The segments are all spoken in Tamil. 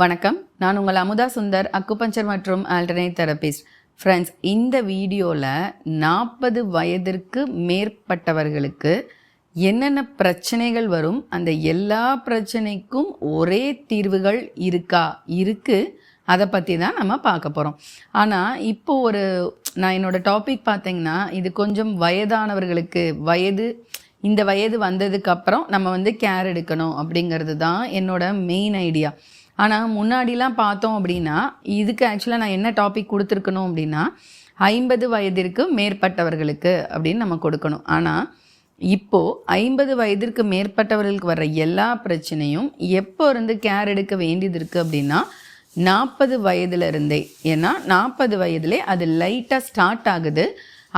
வணக்கம். நான் உங்கள் அமுதா சுந்தர் அக்குபஞ்சர் மற்றும் ஆல்டர்னேட் தெரபிஸ்ட் ஃப்ரெண்ட்ஸ் இந்த வீடியோவில் நாற்பது வயதிற்கு மேற்பட்டவர்களுக்கு என்னென்ன பிரச்சனைகள் வரும் அந்த எல்லா பிரச்சனைக்கும் ஒரே தீர்வுகள் இருக்கா? இருக்குது அதை பற்றி தான் நம்ம பார்க்க போகிறோம் ஆனால் இப்போ ஒரு நான் என்னோட டாபிக் பார்த்தீங்கன்னா இது கொஞ்சம் வயதானவர்களுக்கு வயது இந்த வயது வந்ததுக்கப்புறம் நம்ம வந்து கேர் எடுக்கணும் அப்படிங்கிறது தான் என்னோட மெயின் ஐடியா ஆனால் முன்னாடிலாம் பார்த்தோம் அப்படின்னா இதுக்கு ஆக்சுவலாக நான் என்ன டாபிக் கொடுத்துருக்கணும் அப்படின்னா ஐம்பது வயதிற்கு மேற்பட்டவர்களுக்கு அப்படின்னு நம்ம கொடுக்கணும். ஆனால் இப்போது ஐம்பது வயதிற்கு மேற்பட்டவர்களுக்கு வர்ற எல்லா பிரச்சனையும் எப்போ இருந்து கேர் எடுக்க வேண்டியது இருக்குது அப்படின்னா நாற்பது வயதுலேருந்தே ஏன்னா நாற்பது வயதுலே அது லைட்டாக ஸ்டார்ட் ஆகுது.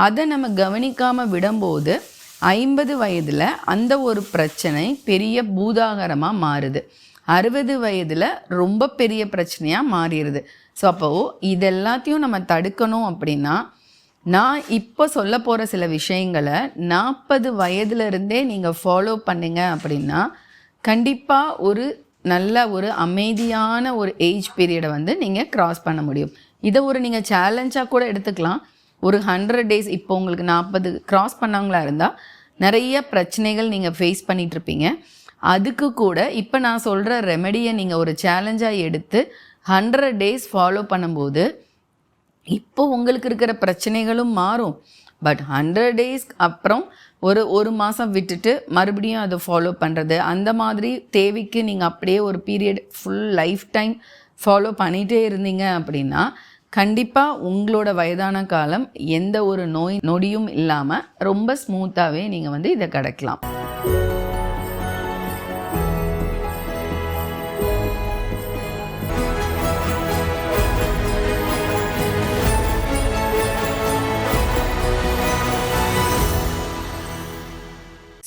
அதை நம்ம கவனிக்காமல் விடும்போது ஐம்பது வயதில் அந்த ஒரு பிரச்சனை பெரிய பூதாகரமாக மாறுது. அறுபது வயதில் ரொம்ப பெரிய பிரச்சனையாக மாறிடுது. ஸோ அப்போது இதெல்லாத்தையும் நம்ம தடுக்கணும் அப்படின்னா நான் இப்போ சொல்ல போகிற சில விஷயங்களை நாற்பது வயதுலேருந்தே நீங்கள் ஃபாலோ பண்ணுங்க அப்படின்னா கண்டிப்பாக ஒரு நல்ல ஒரு அமைதியான ஒரு ஏஜ் பீரியடை வந்து நீங்கள் க்ராஸ் பண்ண முடியும். இதை ஒரு நீங்கள் சேலஞ்சாக கூட எடுத்துக்கலாம். ஒரு ஹண்ட்ரட் டேஸ் இப்போ உங்களுக்கு நாற்பது க்ராஸ் பண்ணவங்களா இருந்தால் நிறைய பிரச்சனைகள் நீங்கள் ஃபேஸ் பண்ணிகிட்ருப்பீங்க அதுக்கு கூட இப்போ நான் சொல்கிற ரெமெடியை நீங்கள் ஒரு சேலஞ்சாக எடுத்து ஹண்ட்ரட் டேஸ் ஃபாலோ பண்ணும்போது இப்போ உங்களுக்கு இருக்கிற பிரச்சனைகளும் மாறும். பட் ஹண்ட்ரட் டேஸ் அப்புறம் ஒரு ஒரு மாதம் விட்டுட்டு மறுபடியும் அதை ஃபாலோ பண்ணுறது அந்த மாதிரி தேவைக்கு நீங்கள் அப்படியே ஒரு period full life time follow பண்ணிகிட்டே இருந்தீங்க அப்படின்னா கண்டிப்பாக உங்களோட வயதான காலம் எந்த ஒரு நோய் நொடியும் இல்லாமல் ரொம்ப ஸ்மூத்தாகவே நீங்கள் வந்து இதை கடக்கலாம்.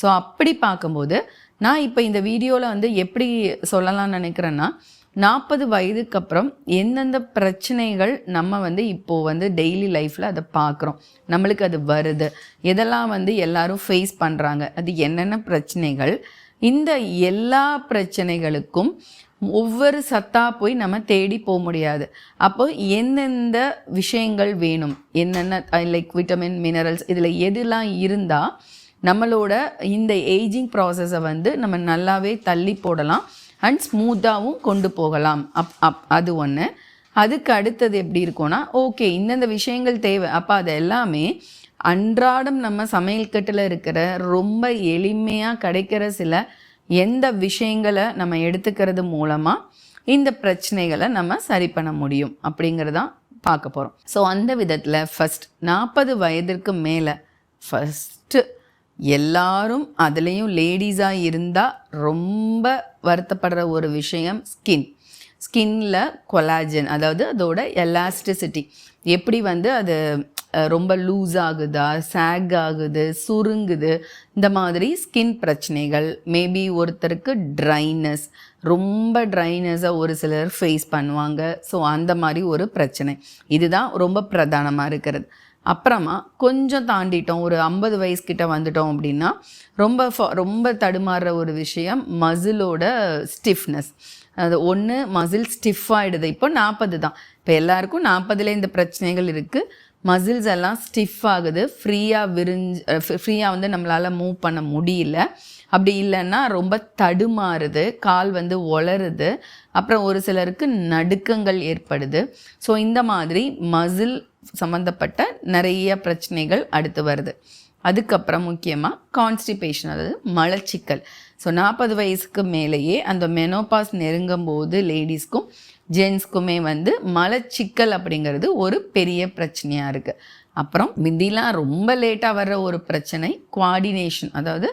ஸோ அப்படி பார்க்கும்போது நான் இப்போ இந்த வீடியோவில் வந்து எப்படி சொல்லலாம்னு நினைக்கிறேன்னா நாற்பது வயதுக்கு அப்புறம் எந்தெந்த பிரச்சனைகள் நம்ம வந்து இப்போது வந்து டெய்லி லைஃப்பில் அதை பார்க்குறோம். நம்மளுக்கு அது வருது. எதெல்லாம் வந்து எல்லாரும் ஃபேஸ் பண்ணுறாங்க அது என்னென்ன பிரச்சனைகள்? இந்த எல்லா பிரச்சனைகளுக்கும் ஒவ்வொரு சத்தா போய் நம்ம தேடி போக முடியாது. அப்போ எந்தெந்த விஷயங்கள் வேணும்? என்னென்ன லைக் விட்டமின் மினரல்ஸ் இதில் எதுலாம் இருந்தால் நம்மளோட இந்த ஏஜிங் ப்ராசஸை வந்து நம்ம நல்லாவே தள்ளி போடலாம் அண்ட் ஸ்மூத்தாகவும் கொண்டு போகலாம். அப் அப் அது ஒன்று அதுக்கு அடுத்தது எப்படி இருக்கும்னா ஓகே இந்தந்த விஷயங்கள் தேவை. அப்போ அது எல்லாமே அன்றாடம் நம்ம சமையல் கட்டில் இருக்கிற ரொம்ப எளிமையாக கிடைக்கிற சில எந்த விஷயங்களை நம்ம எடுத்துக்கிறது மூலமாக இந்த பிரச்சனைகளை நம்ம சரி பண்ண முடியும் அப்படிங்கிறதான் பார்க்க போகிறோம் ஸோ அந்த விதத்தில் ஃபஸ்ட் நாற்பது வயதிற்கு மேலே ஃபஸ்ட்டு எல்லாரும் அதுலேயும் லேடிஸாக இருந்தால் ரொம்ப வருத்தப்படுற ஒரு விஷயம் ஸ்கின் ஸ்கின்னில் கொலாஜன் அதாவது அதோட எலாஸ்டிசிட்டி எப்படி வந்து அது ரொம்ப லூஸ் ஆகுதா சேக் ஆகுது சுருங்குது இந்த மாதிரி ஸ்கின் பிரச்சனைகள் மேபி ஒருத்தருக்கு ட்ரைனஸ் ரொம்ப ட்ரைனஸாக ஒரு சிலர் ஃபேஸ் பண்ணுவாங்க. ஸோ அந்த மாதிரி ஒரு பிரச்சனை. இதுதான் ரொம்ப பிரதானமாக இருக்கிறது. அப்புறமா கொஞ்சம் தாண்டிட்டோம். ஒரு ஐம்பது வயசுக்கிட்ட வந்துட்டோம் அப்படின்னா ரொம்ப ஃப- ரொம்ப தடுமாறுற ஒரு விஷயம் மசிலோட ஸ்டிஃப்னஸ் அது ஒன்று மசில் ஸ்டிஃப் ஆகிடுது இப்போ நாற்பது தான். இப்போ எல்லாருக்கும் நாற்பதுல இந்த பிரச்சனைகள் இருக்குது மசில்ஸ் எல்லாம் ஸ்டிஃப் ஆகுது. ஃப்ரீயாக விரிஞ்சு ஃப்ரீயாக வந்து நம்மளால் மூவ் பண்ண முடியல. அப்படி இல்லைன்னா ரொம்ப தடுமாறுது. கால் வந்து ஒளருது. அப்புறம் ஒரு சிலருக்கு நடுக்கங்கள் ஏற்படுது. ஸோ இந்த மாதிரி மசில் சம்மந்தப்பட்ட நிறைய பிரச்சனைகள் அடுத்து வருது. அதுக்கப்புறம் முக்கியமாக கான்ஸ்டிபேஷன் அதாவது மலச்சிக்கல். ஸோ நாற்பது வயசுக்கு மேலேயே அந்த மெனோபாஸ் நெருங்கும் போது லேடிஸ்க்கும் ஜென்ஸ்க்குமே வந்து மலச்சிக்கல் அப்படிங்கிறது ஒரு பெரிய பிரச்சனையாக இருக்குது அப்புறம் மிந்திலாம் ரொம்ப லேட்டாக வர்ற ஒரு பிரச்சனை குவாடினேஷன் அதாவது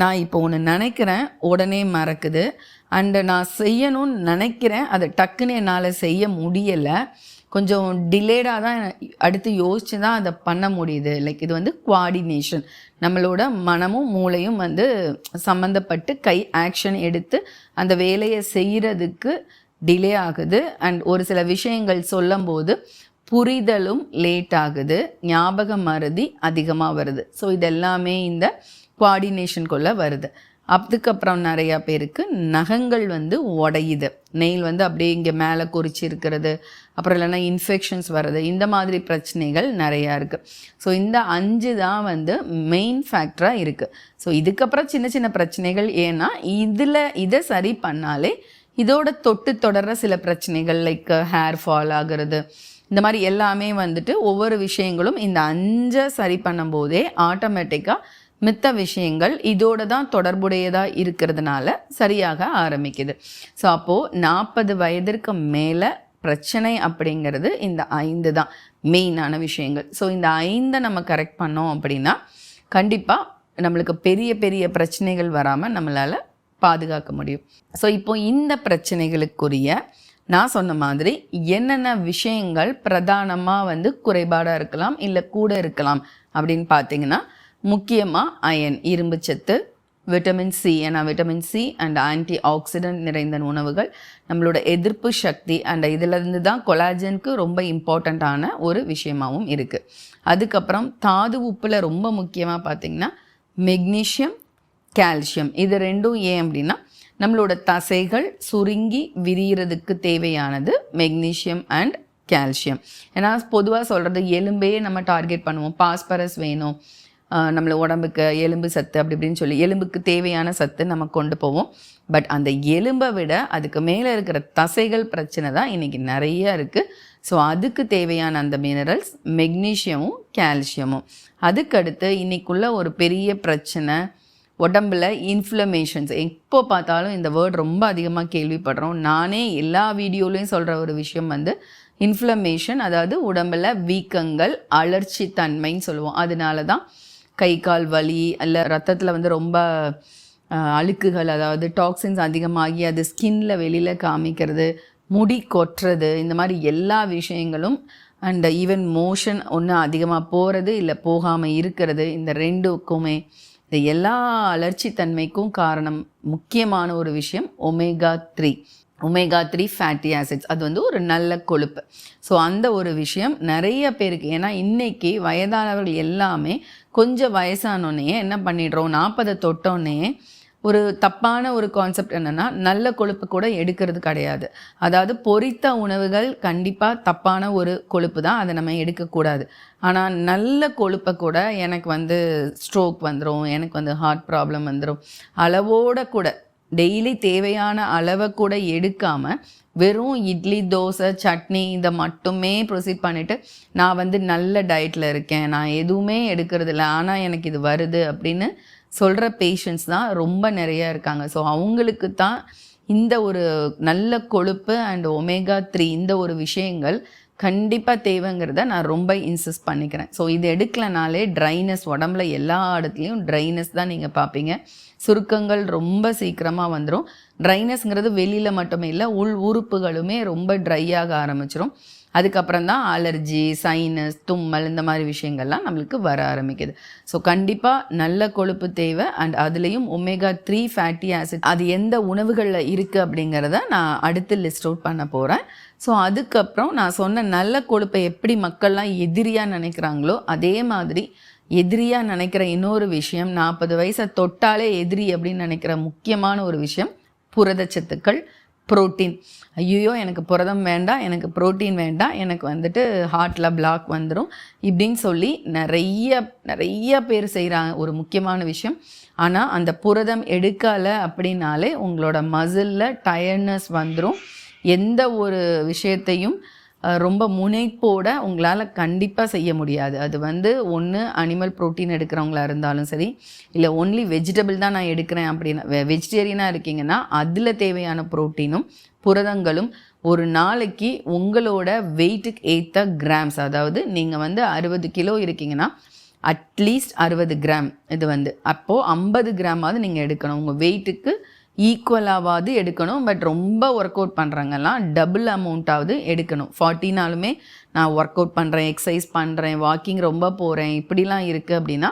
நான் இப்போ ஒன்று நினைக்கிறேன் உடனே மறக்குது. அண்டு நான் செய்யணும்னு நினைக்கிறேன் அதை டக்குன்னு என்னால் செய்ய முடியலை. கொஞ்சம் டிலேடாக தான் அடுத்து யோசித்து தான் அதை பண்ண முடியுது. லைக் இது வந்து குவாடினேஷன் நம்மளோட மனமும் மூளையும் வந்து சம்மந்தப்பட்டு கை ஆக்ஷன் எடுத்து அந்த வேலையை செய்கிறதுக்கு டிலே ஆகுது. அண்ட் ஒரு சில விஷயங்கள் சொல்லும்போது புரிதலும் லேட் ஆகுது. ஞாபக மறதி அதிகமாக வருது. ஸோ இதெல்லாமே இந்த குவாடினேஷனுக்குள்ளே வருது. அதுக்கப்புறம் நிறையா பேருக்கு நகங்கள் வந்து உடையுது. நெயில் வந்து அப்படியே இங்கே மேலே குறிச்சி இருக்கிறது அப்புறம் இல்லைன்னா இன்ஃபெக்ஷன்ஸ் வர்றது இந்த மாதிரி பிரச்சனைகள் நிறையா இருக்குது ஸோ இந்த அஞ்சு தான் வந்து மெயின் ஃபேக்டராக இருக்குது ஸோ இதுக்கப்புறம் சின்ன சின்ன பிரச்சனைகள் ஏன்னா இதில் இதை சரி பண்ணாலே இதோட தொட்டு தொடர்ற சில பிரச்சனைகள் லைக் ஹேர் ஃபால் ஆகிறது இந்த மாதிரி எல்லாமே வந்துட்டு ஒவ்வொரு விஷயங்களும் இந்த அஞ்சை சரி பண்ணும்போதே ஆட்டோமேட்டிக்காக மித்த விஷயங்கள் இதோட தான் தொடர்புடையதாக இருக்கிறதுனால சரியாக ஆரம்பிக்குது. ஸோ அப்போது நாற்பது வயதிற்கு மேலே பிரச்சனை அப்படிங்கிறது இந்த ஐந்து தான் மெயினான விஷயங்கள். ஸோ இந்த ஐந்தை நம்ம கரெக்ட் பண்ணோம் அப்படின்னா கண்டிப்பாக நம்மளுக்கு பெரிய பெரிய பிரச்சனைகள் வராமல் நம்மளால் பாதுகாக்க முடியும். ஸோ இப்போ இந்த பிரச்சனைகளுக்குரிய நான் சொன்ன மாதிரி என்னென்ன விஷயங்கள் பிரதானமாக வந்து குறைபாடாக இருக்கலாம் இல்லை கூட இருக்கலாம் அப்படின்னு பார்த்தீங்கன்னா முக்கியமாக அயன் இரும்பு சத்து விட்டமின் சி ஏன்னா vitamin C and antioxidant நிறைந்த உணவுகள் நம்மளோட எதிர்ப்பு சக்தி அண்ட் இதிலிருந்து தான் கொலாஜனுக்கு ரொம்ப இம்பார்ட்டண்ட்டான ஒரு விஷயமாகவும் இருக்குது அதுக்கப்புறம் தாது உப்பில் ரொம்ப முக்கியமாக பார்த்திங்கன்னா மெக்னீஷியம் கால்சியம் இது ரெண்டும் ஏன் அப்படின்னா நம்மளோட தசைகள் சுருங்கி விரிகிறதுக்கு தேவையானது மெக்னீஷியம் அண்ட் கால்சியம் ஏன்னா பொதுவாக சொல்கிறது எலும்பையே நம்ம டார்கெட் பண்ணுவோம். பாஸ்பரஸ் வேணும். நம்மளை உடம்புக்கு எலும்பு சத்து அப்படி இப்படின்னு சொல்லி எலும்புக்கு தேவையான சத்து நம்ம கொண்டு போவோம். பட் அந்த எலும்பை விட அதுக்கு மேலே இருக்கிற தசைகள் பிரச்சனை தான் இன்றைக்கி நிறைய இருக்குது ஸோ அதுக்கு தேவையான அந்த மினரல்ஸ் மெக்னீஷியமும் கால்சியமும் அதுக்கடுத்து இன்றைக்குள்ள ஒரு பெரிய பிரச்சனை உடம்புல இன்ஃப்ளமேஷன்ஸ் எப்போ பார்த்தாலும் இந்த வேர்ட் ரொம்ப அதிகமாக கேள்விப்படுறோம். நானே எல்லா வீடியோலையும் சொல்கிற ஒரு விஷயம் வந்து இன்ஃப்ளமேஷன் அதாவது உடம்பில் வீக்கங்கள் அலர்ச்சி தன்மைன்னு சொல்லுவோம். அதனால தான் கை கால் வலி அல்ல ரத்தத்தில் வந்து ரொம்ப அழுக்குகள் அதாவது டாக்ஸின்ஸ் அதிகமாகி அது ஸ்கின்ல வெளியில் காமிக்கிறது முடி கொட்டுறது இந்த மாதிரி எல்லா விஷயங்களும் அண்ட் ஈவன் மோஷன் ஒன்று அதிகமாக போகிறது இல்லை போகாமல் இருக்கிறது இந்த ரெண்டுக்குமே. இந்த எல்லா அலர்ச்சி தன்மைக்கும் காரணம் முக்கியமான ஒரு விஷயம் omega three omega three fatty acids அது வந்து ஒரு நல்ல கொழுப்பு. ஸோ அந்த ஒரு விஷயம் நிறைய பேருக்கு ஏன்னா இன்றைக்கி வயதானவர்கள் எல்லாமே கொஞ்சம் வயசானோடனே என்ன பண்ணிடுறோம்? நாற்பதை தொட்டோன்னே ஒரு தப்பான ஒரு கான்செப்ட் என்னென்னா நல்ல கொழுப்பு கூட எடுக்கிறது கிடையாது. அதாவது பொரித்த உணவுகள் கண்டிப்பாக தப்பான ஒரு கொழுப்பு தான். அதை நம்ம எடுக்கக்கூடாது. ஆனால் நல்ல கொழுப்பை கூட எனக்கு வந்து ஸ்ட்ரோக் வந்துடும் எனக்கு வந்து ஹார்ட் ப்ராப்ளம் வந்துடும் அளவோட கூட டெய்லி தேவையான அளவை கூட எடுக்காமல் வெறும் இட்லி தோசை சட்னி இதை மட்டுமே ப்ரொசீட் பண்ணிவிட்டு நான் வந்து நல்ல டயட்டில் இருக்கேன். நான் எதுவுமே எடுக்கிறதில்ல. ஆனால் எனக்கு இது வருது அப்படின்னு சொல்கிற பேஷண்ட்ஸ் தான் ரொம்ப நிறையா இருக்காங்க. ஸோ அவங்களுக்கு தான் இந்த ஒரு நல்ல கொழுப்பு அண்ட் ஒமேகா த்ரீ இந்த ஒரு விஷயங்கள் கண்டிப்பாக தேவைங்கிறத நான் ரொம்ப இன்சிஸ்ட் பண்ணிக்கிறேன். ஸோ இது எடுக்கலனாலே ட்ரைனஸ் உடம்புல எல்லா இடத்துலையும் ட்ரைனஸ் தான் நீங்கள் பார்ப்பீங்க. சுருக்கங்கள் ரொம்ப சீக்கிரமாக வந்துடும் ட்ரைனஸ்ங்கிறது வெளியில் மட்டுமே இல்லை உள் உறுப்புகளுமே ரொம்ப ட்ரை ஆக ஆரம்பிச்சிடும் அதுக்கப்புறம் தான் அலர்ஜி சைனஸ் தும்மல் இந்த மாதிரி விஷயங்கள்லாம் நம்மளுக்கு வர ஆரம்பிக்குது. ஸோ கண்டிப்பாக நல்ல கொழுப்பு தேவை அண்ட் அதுலேயும் ஒமேகா த்ரீ ஃபேட்டி ஆசிட் அது எந்த உணவுகளில் இருக்குது அப்படிங்கிறத நான் அடுத்து லிஸ்ட் அவுட் பண்ண போகிறேன் ஸோ அதுக்கப்புறம் நான் சொன்ன நல்ல கொழுப்பை எப்படி மக்கள்லாம் எதிரியாக நினைக்கிறாங்களோ அதே மாதிரி எதிரியாக நினைக்கிற இன்னொரு விஷயம் நாற்பது வயசை தொட்டாலே எதிரி அப்படின்னு நினைக்கிற முக்கியமான ஒரு விஷயம் புரதச்சத்துக்கள் புரோட்டீன். ஐயோ எனக்கு புரதம் வேண்டாம் எனக்கு புரோட்டீன் வேண்டாம் எனக்கு வந்துட்டு ஹார்ட்டில் பிளாக் வந்துடும் இப்படின்னு சொல்லி நிறைய நிறைய பேர் செய்கிறாங்க ஒரு முக்கியமான விஷயம். ஆனால் அந்த புரதம் எடுக்கலை அப்படின்னாலே உங்களோட மசிலில் டயர்ட்னஸ் வந்துடும் எந்த ஒரு விஷயத்தையும் ரொம்ப முனைப்போட உங்களால் கண்டிப்பாக செய்ய முடியாது. அது வந்து ஒன்று அனிமல் ப்ரோட்டீன் எடுக்கிறவங்களா இருந்தாலும் சரி இல்லை ஒன்லி வெஜிடபிள் தான் நான் எடுக்கிறேன் அப்படின்னா வெஜிடேரியனாக இருக்கீங்கன்னா அதில் தேவையான ப்ரோட்டீனும் புரதங்களும் ஒரு நாளைக்கு உங்களோட வெயிட்டுக்கு ஏற்ற கிராம்ஸ் அதாவது நீங்கள் வந்து அறுபது கிலோ இருக்கீங்கன்னா அட்லீஸ்ட் அறுபது கிராம் இது வந்து. அப்போது ஐம்பது கிராமாவது நீங்கள் எடுக்கணும். உங்கள் வெயிட்டுக்கு ஈக்குவலாவது எடுக்கணும் பட் ரொம்ப ஒர்க் அவுட் பண்ணுறாங்கலாம் டபுள் அமௌண்ட்டாவது எடுக்கணும். ஃபார்ட்டினாலுமே நான் ஒர்க் அவுட் பண்ணுறேன் எக்ஸசைஸ் பண்ணுறேன் வாக்கிங் ரொம்ப போகிறேன் இப்படிலாம் இருக்குது அப்படின்னா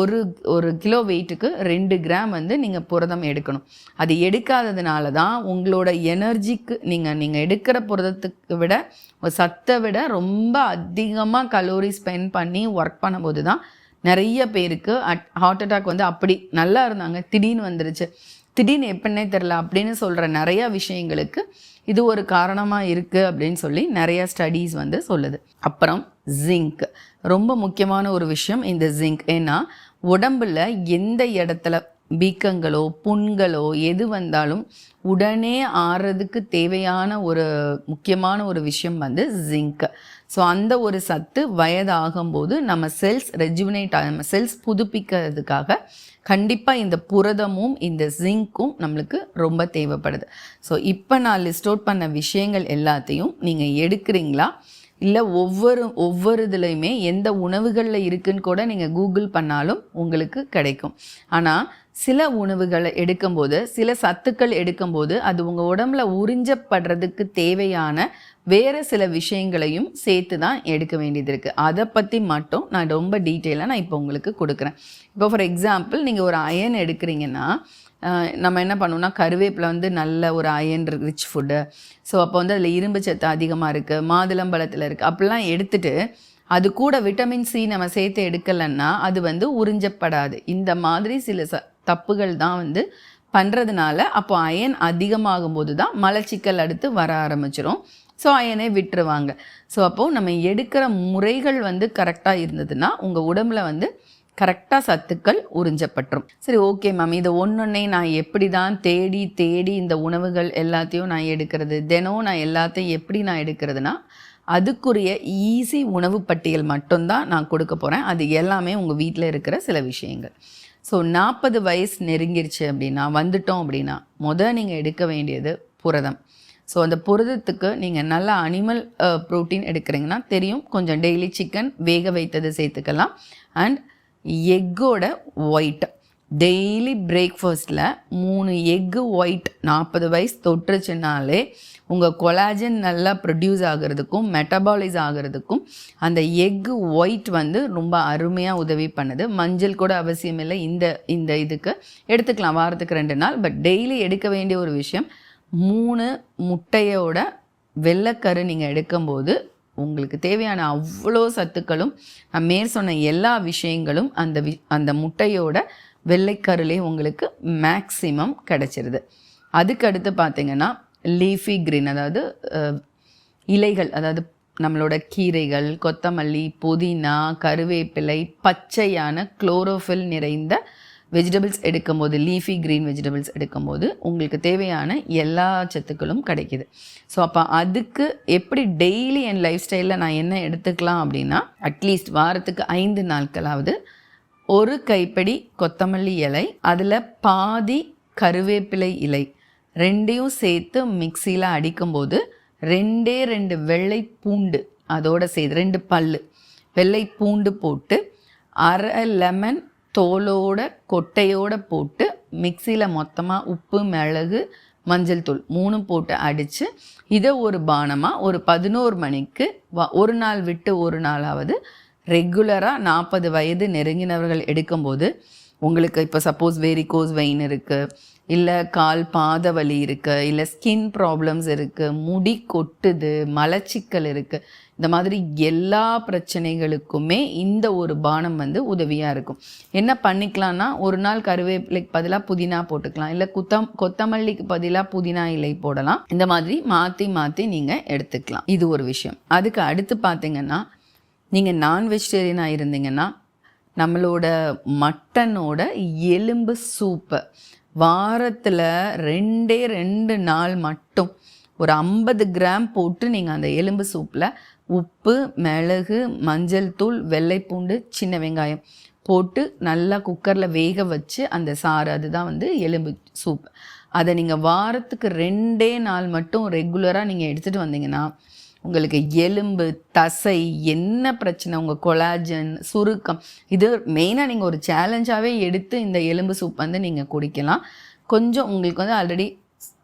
ஒரு ஒரு கிலோ வெயிட்டுக்கு ரெண்டு கிராம் வந்து நீங்கள் புரதம் எடுக்கணும். அது எடுக்காததுனால தான் உங்களோட எனர்ஜிக்கு நீங்கள் நீங்கள் எடுக்கிற புரதத்துக்கு விட சத்தை விட ரொம்ப அதிகமாக கலோரி ஸ்பெண்ட் பண்ணி ஒர்க் பண்ணும்போது தான் நிறைய பேருக்கு அட் ஹார்ட் அட்டாக் வந்து அப்படி நல்லா இருந்தாங்க திடீர்னு வந்துருச்சு. திடீர்னு எப்படின்னே தெரில அப்படின்னு சொல்கிற நிறையா விஷயங்களுக்கு இது ஒரு காரணமாக இருக்குது அப்படின்னு சொல்லி நிறையா ஸ்டடீஸ் வந்து சொல்லுது. அப்புறம் ஜிங்க் ரொம்ப முக்கியமான ஒரு விஷயம் இந்த ஜிங்க் ஏன்னா உடம்புல எந்த இடத்துல வீக்கங்களோ புண்களோ எது வந்தாலும் உடனே ஆறுறதுக்கு தேவையான ஒரு முக்கியமான ஒரு விஷயம் வந்து ஜிங்க் ஸோ அந்த ஒரு சத்து வயதாகும்போது நம்ம செல்ஸ் ரெஜுவினேட் நம்ம செல்ஸ் புதுப்பிக்கிறதுக்காக கண்டிப்பாக இந்த புரதமும் இந்த ஜிங்க்கும் நம்மளுக்கு ரொம்ப தேவைப்படுது. ஸோ இப்போ நான் லிஸ்ட் அவுட் பண்ண விஷயங்கள் எல்லாத்தையும் நீங்கள் எடுக்கிறீங்களா? இல்லை ஒவ்வொரு ஒவ்வொரு இதுலையுமே எந்த உணவுகளில் இருக்குன்னு கூட நீங்கள் கூகுள் பண்ணாலும் உங்களுக்கு கிடைக்கும். ஆனால் சில உணவுகளை எடுக்கும்போது சில சத்துக்கள் எடுக்கும்போது அது உங்கள் உடம்புல உறிஞ்சப்படுறதுக்கு தேவையான வேறு சில விஷயங்களையும் சேர்த்து தான் எடுக்க வேண்டியது இருக்குது அதை பற்றி மட்டும் நான் ரொம்ப டீட்டெயிலாக நான் இப்போ உங்களுக்கு கொடுக்குறேன். இப்போ ஃபார் எக்ஸாம்பிள் நீங்கள் ஒரு அயன் எடுக்கிறீங்கன்னா நம்ம என்ன பண்ணுவோம்னா கருவேப்பிலை வந்து நல்ல ஒரு அயன் ரிச் ஃபுட்டு ஸோ அப்போ வந்து அதில் இரும்பு சத்து அதிகமாக இருக்குது மாதுளம்பழத்தில் இருக்குது அப்படிலாம் எடுத்துகிட்டு அது கூட விட்டமின் சி நம்ம சேர்த்து எடுக்கலைன்னா அது வந்து உறிஞ்சப்படாது. இந்த மாதிரி சில ச தப்புகள் தான் வந்து பண்ணுறதுனால அப்போ அயன் அதிகமாகும் போது தான் மலச்சிக்கல் அடுத்து வர ஆரம்பிச்சிடும் ஸோ அயனை விட்டுருவாங்க. ஸோ அப்போது நம்ம எடுக்கிற முறைகள் வந்து கரெக்டாக இருந்ததுன்னா உங்கள் உடம்புல வந்து கரெக்டாக சத்துக்கள் உறிஞ்சப்பட்டுரும். சரி ஓகே மேம் இதை ஒன்றுன்னே நான் எப்படி தான் தேடி தேடி இந்த உணவுகள் எல்லாத்தையும் நான் எடுக்கிறது தினம் நான் எல்லாத்தையும் எப்படி நான் எடுக்கிறதுனா அதுக்குரிய ஈஸி உணவு பட்டியல் மட்டும்தான் நான் கொடுக்க போகிறேன் அது எல்லாமே உங்கள் வீட்டில் இருக்கிற சில விஷயங்கள். ஸோ நாற்பது வயசு நெருங்கிருச்சு அப்படின்னா வந்துட்டோம் அப்படின்னா முதல் நீங்கள் எடுக்க வேண்டியது புரதம். ஸோ அந்த புரதத்துக்கு நீங்கள் நல்ல அனிமல் ப்ரோட்டீன் uh, எடுக்கிறீங்கன்னா தெரியும். கொஞ்சம் டெய்லி சிக்கன் வேக வைத்தது சேர்த்துக்கலாம். அண்ட் எக்கோட ஒயிட் டெய்லி பிரேக்ஃபாஸ்ட்டில் மூணு எக்கு ஒயிட் நாற்பது வயசு தொட்டுருச்சுனாலே உங்கள் கொலாஜன் நல்லா ப்ரொடியூஸ் ஆகிறதுக்கும் மெட்டபாலைஸ் ஆகிறதுக்கும் அந்த எக்கு ஒயிட் வந்து ரொம்ப அருமையாக உதவி பண்ணுது. மஞ்சள் கூட அவசியம் இல்லை இந்த இந்த இதுக்கு எடுத்துக்கலாம். வாரத்துக்கு ரெண்டு நாள். பட் டெய்லி எடுக்க வேண்டிய ஒரு விஷயம் மூணு முட்டையோட வெள்ளைக்கரு நீங்கள் எடுக்கும்போது உங்களுக்கு தேவையான அவ்வளோ சத்துக்களும் நான் மேற் சொன்ன எல்லா விஷயங்களும் அந்த வி அந்த முட்டையோட வெள்ளைக்கருலே உங்களுக்கு மேக்சிமம் கிடச்சிருது. அதுக்கு அடுத்து பார்த்திங்கன்னா லீஃபி க்ரீன் அதாவது இலைகள் அதாவது நம்மளோட கீரைகள் கொத்தமல்லி புதினா கருவேப்பிலை பச்சையான குளோரோஃபில் நிறைந்த வெஜிடபிள்ஸ் எடுக்கும்போது லீஃபி க்ரீன் வெஜிடபிள்ஸ் எடுக்கும்போது உங்களுக்கு தேவையான எல்லா சத்துக்களும் கிடைக்கிது. ஸோ அப்போ அதுக்கு எப்படி டெய்லி என் லைஃப் ஸ்டைலில் நான் என்ன எடுத்துக்கலாம் அப்படின்னா அட்லீஸ்ட் வாரத்துக்கு ஐந்து நாட்களாவது ஒரு கைப்படி கொத்தமல்லி இலை அதில் பாதி கருவேப்பிலை இலை ரெண்டையும் சேர்த்து மிக்சியில் அடிக்கும்போது ரெண்டே ரெண்டு வெள்ளை பூண்டு அதோடு சேர்த்து ரெண்டு பல் வெள்ளை பூண்டு போட்டு அரை லெமன் தோலோட கொட்டையோடு போட்டு மிக்சியில் மொத்தமாக உப்பு மிளகு மஞ்சள் தூள் மூணு போட்டு அடித்து இதை ஒரு பானமாக ஒரு பதினோரு மணிக்கு ஒரு நாள் விட்டு ஒரு நாளாவது ரெகுலராக நாற்பது வயது நெருங்கினவர்கள் எடுக்கும்போது உங்களுக்கு இப்போ சப்போஸ் வேரிகோஸ் வெயின் இருக்குது இல்லை கால் பாத வலி இருக்குது இல்லை ஸ்கின் ப்ராப்ளம்ஸ் இருக்குது முடி கொட்டுது மலச்சிக்கல் இருக்குது இந்த மாதிரி எல்லா பிரச்சனைகளுக்குமே இந்த ஒரு பானம் வந்து உதவியாக இருக்கும். என்ன பண்ணிக்கலாம்னா ஒரு நாள் கருவேப்பிலைக்கு பதிலாக புதினா போட்டுக்கலாம். இல்லை குத்தம் கொத்தமல்லிக்கு பதிலாக புதினா இலை போடலாம். இந்த மாதிரி மாற்றி மாற்றி நீங்கள் எடுத்துக்கலாம். இது ஒரு விஷயம். அதுக்கு அடுத்து பார்த்தீங்கன்னா நீங்கள் நான் வெஜிடேரியனாக இருந்தீங்கன்னா நம்மளோட மட்டனோட எலும்பு சூப்பை வாரத்தில் ரெண்டே ரெண்டு நாள் மட்டும் ஒரு ஐம்பது கிராம் போட்டு நீங்கள் அந்த எலும்பு சூப்பில் உப்பு மிளகு மஞ்சள் தூள் வெள்ளைப்பூண்டு சின்ன வெங்காயம் போட்டு நல்லா குக்கரில் வேக வச்சு அந்த சாறு அதுதான் வந்து எலும்பு சூப். அதை நீங்கள் வாரத்துக்கு ரெண்டே நாள் மட்டும் ரெகுலராக நீங்கள் எடுத்துகிட்டு வந்தீங்கன்னா உங்களுக்கு எலும்பு தசை என்ன பிரச்சனை உங்கள் கொலாஜன் சுருக்கம் இது மெயினாக நீங்கள் ஒரு சேலஞ்சாகவே எடுத்து இந்த எலும்பு சூப் வந்து நீங்கள் குடிக்கலாம். கொஞ்சம் உங்களுக்கு வந்து ஆல்ரெடி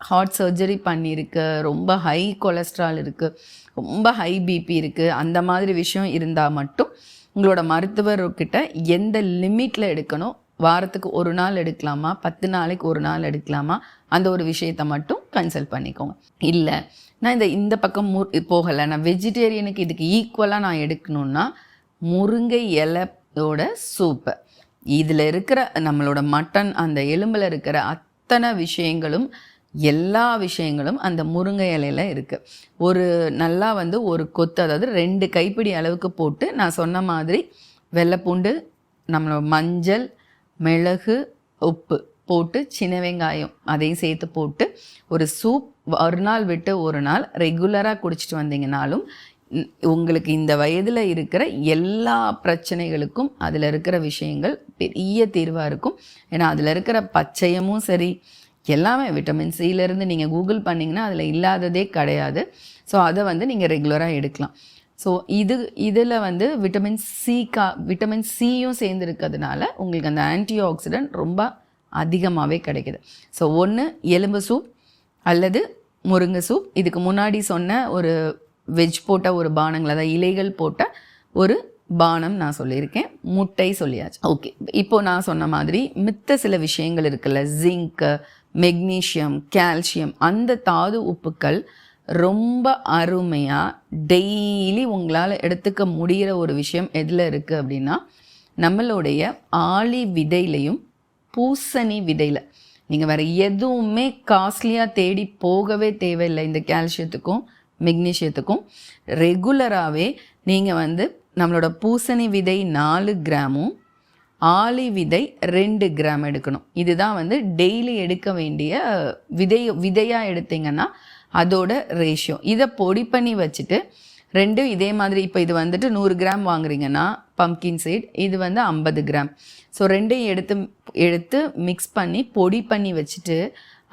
ஹார்ட் சர்ஜரி பண்ணியிருக்கு ரொம்ப ஹை கொலஸ்ட்ரால் இருக்குது ரொம்ப ஹை பிபி இருக்குது அந்த மாதிரி விஷயம் இருந்தால் மட்டும் உங்களோட மருத்துவர்கிட்ட எந்த லிமிட்டில் எடுக்கணும்? வாரத்துக்கு ஒரு நாள் எடுக்கலாமா? பத்து நாளைக்கு ஒரு நாள் எடுக்கலாமா? அந்த ஒரு விஷயத்தை மட்டும் கன்சல்ட் பண்ணிக்கோங்க. இல்லை நான் இந்த இந்த பக்கம் மு போகலை. நான் வெஜிடேரியனுக்கு இதுக்கு ஈக்குவலாக நான் எடுக்கணுன்னா முருங்கை இலையோட இதோட சூப்பு இதில் இருக்கிற நம்மளோட மட்டன் அந்த எலும்பில் இருக்கிற அத்தனை விஷயங்களும் எல்லா விஷயங்களும் அந்த முருங்கை இலையில இருக்குது ஒரு நல்லா வந்து ஒரு கொத்து அதாவது ரெண்டு கைப்பிடி அளவுக்கு போட்டு நான் சொன்ன மாதிரி வெள்ளைப்பூண்டு நம்மளோட மஞ்சள் மிளகு உப்பு போட்டு சின்ன வெங்காயம் அதையும் சேர்த்து போட்டு ஒரு சூப் ஒரு நாள் விட்டு ஒரு நாள் ரெகுலராக குடிச்சிட்டு வந்தீங்கனாலும் உங்களுக்கு இந்த வயதில் இருக்கிற எல்லா பிரச்சனைகளுக்கும் அதில் இருக்கிற விஷயங்கள் பெரிய தீர்வாக இருக்கும். ஏன்னா அதில் இருக்கிற பச்சையமும் சரி எல்லாமே விட்டமின் சியிலேருந்து நீங்கள் கூகுள் பண்ணிங்கன்னா அதில் இல்லாததே கிடையாது. ஸோ அதை வந்து நீங்கள் ரெகுலராக எடுக்கலாம். ஸோ இது இதில் வந்து விட்டமின் சி கா விட்டமின் சியும் சேர்ந்துருக்கிறதுனால உங்களுக்கு அந்த ஆன்டி ஆக்சிடென்ட் ரொம்ப அதிகமாகவே கிடைக்குது. ஸோ ஒன்று எலும்பு சூப் அல்லது முருங்கை சூப். இதுக்கு முன்னாடி சொன்ன ஒரு வெஜ் போட்ட ஒரு பானங்கள் அதாவது இலைகள் போட்ட ஒரு பானம் நான் சொல்லியிருக்கேன். முட்டை சொல்லியாச்சு. ஓகே இப்போ நான் சொன்ன மாதிரி மித்த சில விஷயங்கள் இருக்குல்ல ஜிங்க்கு மெக்னீஷியம் கால்சியம் அந்த தாது உப்புக்கள் ரொம்ப அருமையாக டெய்லி உங்களால் எடுத்துக்க முடிகிற ஒரு விஷயம் எதில் இருக்குது அப்படின்னா நம்மளுடைய ஆளி விதையிலையும் பூசணி விதையில். நீங்கள் வேறு எதுவுமே காஸ்ட்லியாக தேடி போகவே தேவையில்லை இந்த கால்சியத்துக்கும் மெக்னீஷியத்துக்கும் ரெகுலராகவே நீங்கள் வந்து நம்மளோட பூசணி விதை நாலு கிராமும் ஆளி விதை ரெண்டு கிராம் எடுக்கணும். இதுதான் வந்து டெய்லி எடுக்க வேண்டிய விதை விதையாக எடுத்தீங்கன்னா அதோட ரேஷியோ இதை பொடி பண்ணி வச்சுட்டு ரெண்டும் இதே மாதிரி இப்போ இது வந்துட்டு நூறு கிராம் வாங்குறீங்கன்னா பம்கின் சீட் இது வந்து ஐம்பது கிராம். ஸோ ரெண்டையும் எடுத்து எடுத்து மிக்ஸ் பண்ணி பொடி பண்ணி வச்சுட்டு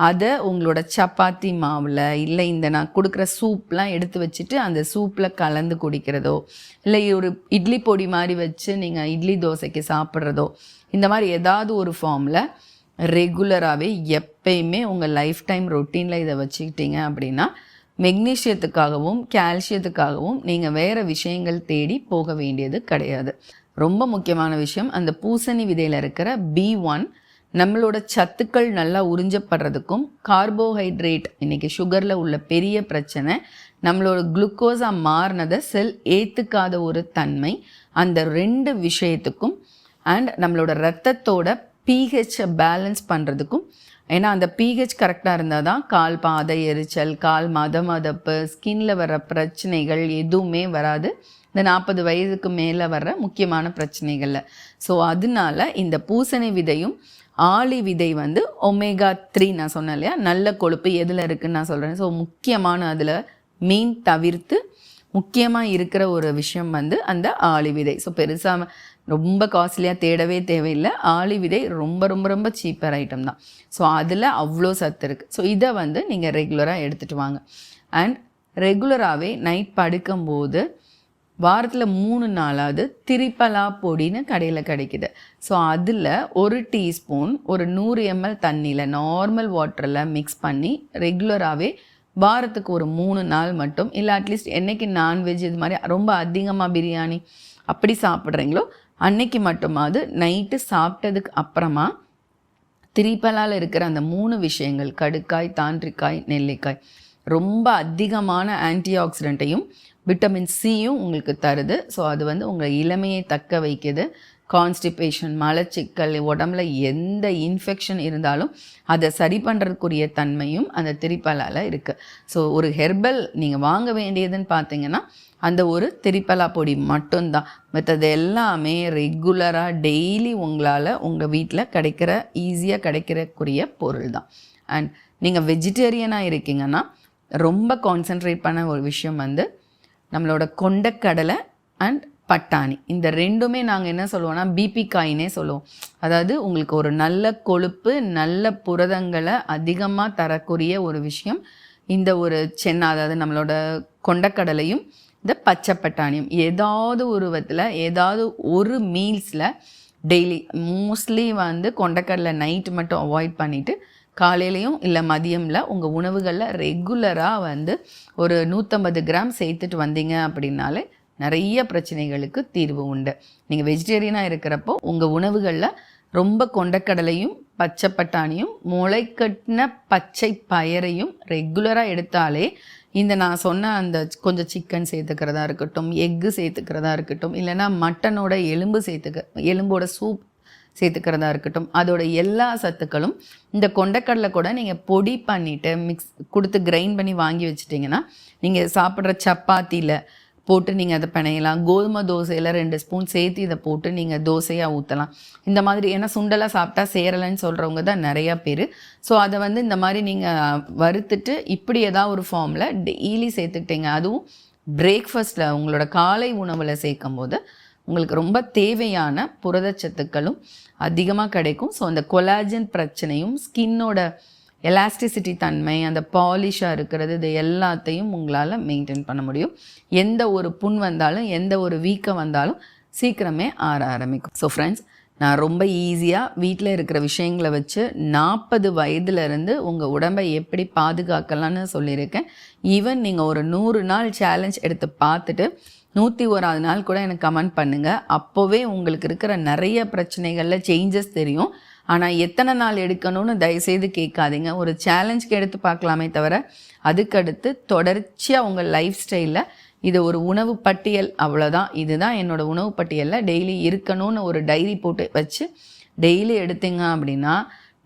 அதை உங்களோட சப்பாத்தி மாவில் இல்லை இந்த நான் கொடுக்குற சூப்லாம் எடுத்து வச்சுட்டு அந்த சூப்பில் கலந்து குடிக்கிறதோ இல்லை ஒரு இட்லி பொடி மாதிரி வச்சு நீங்கள் இட்லி தோசைக்கு சாப்பிட்றதோ இந்த மாதிரி ஏதாவது ஒரு ஃபார்மில் ரெகுலராகவே எப்பயுமே உங்கள் லைஃப் டைம் ரொட்டீனில் இதை வச்சுக்கிட்டீங்க அப்படின்னா மெக்னீஷியத்துக்காகவும் கால்சியத்துக்காகவும் நீங்கள் வேறு விஷயங்கள் தேடி போக வேண்டியது கிடையாது. ரொம்ப முக்கியமான விஷயம் அந்த பூசணி விதையில் இருக்கிற பி ஒன் நம்மளோட சத்துக்கள் நல்லா உறிஞ்சப்படுறதுக்கும் கார்போஹைட்ரேட் இன்னைக்கு சுகரில் உள்ள பெரிய பிரச்சனை நம்மளோட குளுக்கோஸாக மாறினதை செல் ஏற்றுக்காத ஒரு தன்மை அந்த ரெண்டு விஷயத்துக்கும் அண்ட் நம்மளோட ரத்தத்தோட பிஹெச்சை பேலன்ஸ் பண்ணுறதுக்கும் ஏன்னா அந்த பிஹெச் கரெக்டாக இருந்தால் தான் கால் பாதை எரிச்சல் கால் மத மதப்பு ஸ்கின்ல வர பிரச்சனைகள் எதுவுமே வராது. இந்த நாற்பது வயதுக்கு மேலே வர்ற முக்கியமான பிரச்சனைகளில். ஸோ அதனால இந்த பூசணி விதையும் ஆளி விதை வந்து ஒமேகா த்ரீ நான் சொன்னேன் இல்லையா? நல்ல கொழுப்பு எதில் இருக்குன்னு நான் சொல்கிறேன் ஸோ முக்கியமான அதில் மீன் தவிர்த்து முக்கியமாக இருக்கிற ஒரு விஷயம் வந்து அந்த ஆளி விதை. ஸோ பெருசாக ரொம்ப காஸ்ட்லியாக தேடவே தேவையில்லை. ஆளி விதை ரொம்ப ரொம்ப ரொம்ப சீப்பர் ஐட்டம் தான். ஸோ அதில் அவ்வளோ சத்து இருக்குது ஸோ இதை வந்து நீங்கள் ரெகுலராக எடுத்துகிட்டு வாங்க. அண்ட் ரெகுலராகவே நைட் படுக்கும்போது வாரத்தில் மூணு நாளாவது திரிப்பலா பொடின்னு கடையில் கிடைக்குது. ஸோ அதில் ஒரு டீஸ்பூன் ஒரு நூறு எம்எல் தண்ணியில் நார்மல் வாட்டரில் மிக்ஸ் பண்ணி ரெகுலராகவே வாரத்துக்கு ஒரு மூணு நாள் மட்டும் இல்லை அட்லீஸ்ட் என்றைக்கு நான்வெஜ் இது மாதிரி ரொம்ப அதிகமாக பிரியாணி அப்படி சாப்பிட்றீங்களோ அன்னைக்கு மட்டுமாவது நைட்டு சாப்பிட்டதுக்கு அப்புறமா திரிப்பலால் இருக்கிற அந்த மூணு விஷயங்கள் கடுக்காய் தாண்டிக்காய் நெல்லிக்காய் ரொம்ப அதிகமான ஆன்டி ஆக்சிடென்ட்டையும் விட்டமின் சியும் உங்களுக்கு தருது. ஸோ அது வந்து உங்கள் இளமையை தக்க வைக்குது. கான்ஸ்டிபேஷன் மலச்சிக்கல் உடம்புல எந்த இன்ஃபெக்ஷன் இருந்தாலும் அதை சரி பண்ணுறதுக்குரிய தன்மையும் அந்த திரிப்பலால் இருக்குது ஸோ ஒரு ஹெர்பல் நீங்கள் வாங்க வேண்டியதுன்னு பார்த்தீங்கன்னா அந்த ஒரு திரிப்பலா பொடி மட்டும்தான். மற்றது எல்லாமே ரெகுலராக டெய்லி உங்களால் உங்கள் வீட்டில் கிடைக்கிற ஈஸியாக கிடைக்கிறக்குரிய பொருள் தான் அண்ட் நீங்கள் வெஜிடேரியனாக இருக்கீங்கன்னா ரொம்ப கான்சென்ட்ரேட் பண்ண ஒரு விஷயம் வந்து நம்மளோட கொண்டக்கடலை அண்ட் பட்டாணி. இந்த ரெண்டுமே நாங்கள் என்ன சொல்லுவோம்னா பிபி காயினே சொல்லுவோம். அதாவது உங்களுக்கு ஒரு நல்ல கொழுப்பு நல்ல புரதங்களை அதிகமாக தரக்கூடிய ஒரு விஷயம். இந்த ஒரு சென்னா அதாவது நம்மளோட கொண்டக்கடலையும் இந்த பச்சை பட்டாணியும். ஏதாவது உருவத்தில் ஏதாவது ஒரு மீல்ஸில் டெய்லி மோஸ்ட்லி வந்து கொண்டக்கடலை நைட் மட்டும் அவாய்ட் பண்ணிவிட்டு காலையிலையும் இல்லை மதியமில் உங்கள் உணவுகளில் ரெகுலராக வந்து ஒரு நூற்றம்பது கிராம் சேர்த்துட்டு வந்தீங்க அப்படின்னாலே நிறைய பிரச்சனைகளுக்கு தீர்வு உண்டு. நீங்கள் வெஜிடேரியனாக இருக்கிறப்போ உங்கள் உணவுகளில் ரொம்ப கொண்டக்கடலையும் பச்சை பட்டாணியும் முளைக்கட்டின பச்சை பயரையும் ரெகுலராக எடுத்தாலே இந்த நான் சொன்ன அந்த கொஞ்சம் சிக்கன் சேர்த்துக்கிறதா இருக்கட்டும் எக்கு சேர்த்துக்கிறதா இருக்கட்டும் இல்லைன்னா மட்டனோட எலும்பு சேர்த்துக்க எலும்போட சூப் சேர்த்துக்கிறதா இருக்கட்டும். அதோட எல்லா சத்துக்களும் இந்த கொண்டக்கடலை கூட நீங்கள் பொடி பண்ணிவிட்டு மிக்ஸ் கொடுத்து கிரைண்ட் பண்ணி வாங்கி வச்சிட்டிங்கன்னா நீங்கள் சாப்பிட்ற சப்பாத்தியில் போட்டு நீங்கள் அதை பிணையலாம். கோதுமை தோசையில் ரெண்டு ஸ்பூன் சேர்த்து இதை போட்டு நீங்கள் தோசையாக ஊற்றலாம் இந்த மாதிரி ஏன்னா சுண்டலாக சாப்பிட்டா சேரலைன்னு சொல்கிறவங்க தான் நிறையா பேர். ஸோ அதை வந்து இந்த மாதிரி நீங்கள் வறுத்துட்டு இப்படி ஏதாவது ஒரு ஃபார்மில் டெய்லி சேர்த்துக்கிட்டீங்க. அதுவும் பிரேக்ஃபாஸ்ட்டில் உங்களோட காலை உணவில் சேர்க்கும் போது உங்களுக்கு ரொம்ப தேவையான புரதச்சத்துக்களும் அதிகமாக கிடைக்கும். ஸோ அந்த கொலாஜன் பிரச்சனையும் ஸ்கின்னோட எலாஸ்டிசிட்டி தன்மை அந்த பாலிஷாக இருக்கிறது இது எல்லாத்தையும் உங்களால் மெயின்டைன் பண்ண முடியும். எந்த ஒரு புண் வந்தாலும் எந்த ஒரு வீக்கம் வந்தாலும் சீக்கிரமே ஆற ஆரம்பிக்கும். ஸோ ஃப்ரெண்ட்ஸ் நான் ரொம்ப ஈஸியாக வீட்டில் இருக்கிற விஷயங்களை வச்சு நாற்பது வயதுலேருந்து உங்கள் உடம்பை எப்படி பாதுகாக்கலாம்னு சொல்லியிருக்கேன். ஈவன் நீங்கள் ஒரு நூறு நாள் சேலஞ்ச் எடுத்து பார்த்துட்டு நூற்றி ஓராது நாள் கூட எனக்கு கமெண்ட் பண்ணுங்கள் அப்போவே உங்களுக்கு இருக்கிற நிறைய பிரச்சனைகளில் சேஞ்சஸ் தெரியும். ஆனால் எத்தனை நாள் எடுக்கணும்னு தயவுசெய்து கேட்காதீங்க. ஒரு சேலஞ்சுக்கு எடுத்து பார்க்கலாமே தவிர அதுக்கடுத்து தொடர்ச்சியாக உங்கள் லைஃப் ஸ்டைலில் இது ஒரு உணவு பட்டியல் அவ்வளோதான் இதுதான் என்னோடய உணவு பட்டியலில் டெய்லி இருக்கணும்னு ஒரு டைரி போட்டு வச்சு டெய்லி எடுத்தீங்க அப்படின்னா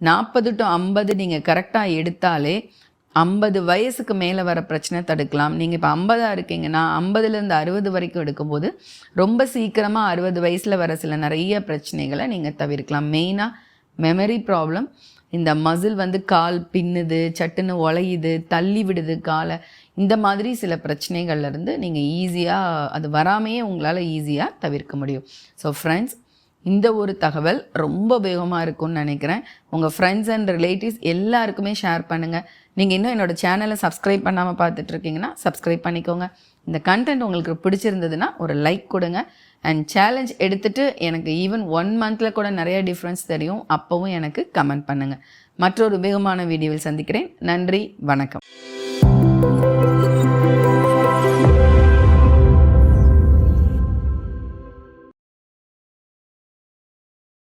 நாற்பது டு ஐம்பது நீங்கள் கரெக்டாக எடுத்தாலே ஐம்பது வயசுக்கு மேலே வர பிரச்சனை தடுக்கலாம். நீங்கள் இப்போ ஐம்பதாக இருக்கீங்கன்னா ஐம்பதுலேருந்து அறுபது வரைக்கும் எடுக்கும்போது ரொம்ப சீக்கிரமாக அறுபது வயசில் வர சில நிறைய பிரச்சனைகளை நீங்கள் தவிர்க்கலாம். மெயினாக மெமரி ப்ராப்ளம் இந்த மசில் வந்து கால் பின்னுது சட்டுன்னு உழையுது தள்ளி விடுது காலை. இந்த மாதிரி சில பிரச்சனைகள்லேருந்து நீங்கள் ஈஸியாக அது வராமையே உங்களால் ஈஸியாக தவிர்க்க முடியும். ஸோ ஃப்ரெண்ட்ஸ் இந்த ஒரு தகவல் ரொம்ப உபயோகமாக இருக்கும்னு நினைக்கிறேன். உங்கள் ஃப்ரெண்ட்ஸ் அண்ட் ரிலேட்டிவ்ஸ் எல்லாருக்குமே ஷேர் பண்ணுங்கள் நீங்கள் இன்னும் என்னோடய சேனலை சப்ஸ்கிரைப் பண்ணாமல் பார்த்துட்ருக்கீங்கன்னா சப்ஸ்கிரைப் பண்ணிக்கோங்க. இந்த கண்டென்ட் உங்களுக்கு பிடிச்சிருந்ததுன்னா ஒரு லைக் கொடுங்க. அண்ட் சேலஞ்ச் எடுத்துகிட்டு எனக்கு ஈவன் ஒன் மந்தில் கூட நிறைய டிஃப்ரென்ஸ் தெரியும். அப்போவும் எனக்கு கமெண்ட் பண்ணுங்கள் மற்றொரு உபயோகமான வீடியோவில் சந்திக்கிறேன். நன்றி வணக்கம்.